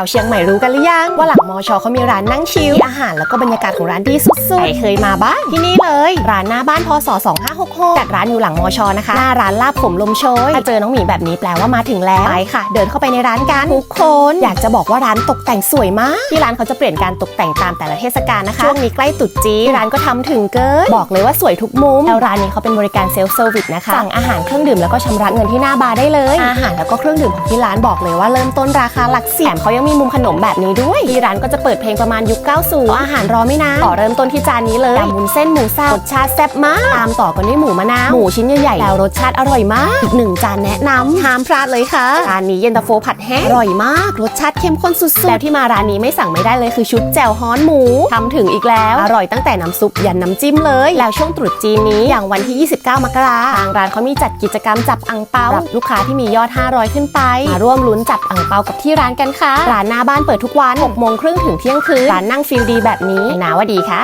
าวเชียงใหม่รู้กันหรือยัง ว่าหลังมอชอเขามีร้านนั่งชิลมีอาหารแล้วก็บรรยากาศของร้านดีสุดๆใครเคยมาบ้างที่นี่เลย ร้านหน้าบ้านพศ2566จัดร้านอยู่หลังมอชอนะคะ หน้าร้านลาบผมลมโชยถ้าเจอน้องหมีแบบนี้แปลว่ามาถึงแล้วไปค่ะ เดินเข้าไปในร้านกันทุกคนอยากจะบอกว่าร้านตกแต่งสวยมากที่ร้านเขาจะเปลี่ยนการตกแต่งตามแต่ละเทศกาลนะคะช่วงนี้ใกล้ตรุษจีนร้านก็ทำถึงเกินบอกเลยว่าสวยทุกมุมแล้วร้านนี้เขาเป็นบริการเซลฟ์เซอร์วิสนะคะสั่งอาหารเครื่องดื่มแล้วก็ชำระเงินที่หน้าบาร์ได้เลย อาหารแล้วก็เครื่องดื่มของที่ร้านบอกเลยว่าเริ่มต้นราคาหลักสิบแถมเขายังมีมุมขนมแบบนี้ด้วยที่ร้านก็จะเปิดเพลงประมาณยุค 90 อาหารรอไม่นานขอเริ่มต้นที่จานนี้เลยยำวุ้นเส้นหมูสับรสชาติแซ่บมาก ตามต่อกันด้วยหมูมะนาว หมูชิ้นใหญ่ๆแล้วรสชาติอร่อยมาก อีกหนึ่งจานแนะนำห้ามพลาดเลยค่ะจานนี้เย็นตาโฟผัดแห้งอร่อยมาก รสชาติเข้มข้นสุดๆ แล้วที่มาร้านนี้ไม่สั่งไม่ได้เลยคือชุดแจ่วฮ้อนหมูทำถึงอีกแล้ว อร่อยตั้งแต่น้ำซุปยันน้ำจิ้มเลย แล้วช่วงตรุษจีนนี้อย่างวันที่ 29 มกราทางร้านเขามีจัดกิจกรรมจับอังเปาสำหรับลูกค้าที่มียอด 500 ขึ้นไปมาร่วมลุ้นจับอังเปากับที่ร้านกันค่ะร้านหน้าบ้านเปิดทุกวัน6โมงครึ่งถึงเที่ยงคืนร้านนั่งฟิลดีแบบนี้นาวดีค่ะ